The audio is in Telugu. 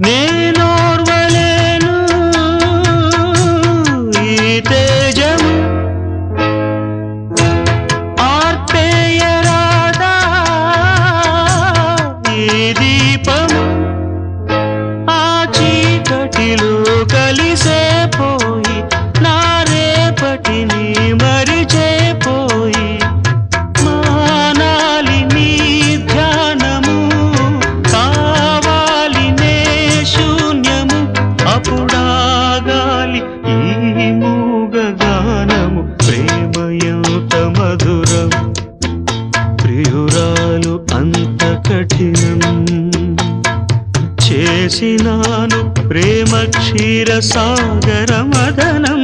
నేనోర్వలేను ఈ తేజము. ఆర్పేయరాదా ఈ దీపము. ఆ చీకటిలో మధురం. ప్రియురాలు అంత కఠినం. చేసినాను ప్రేమ క్షీర సాగర మదనం.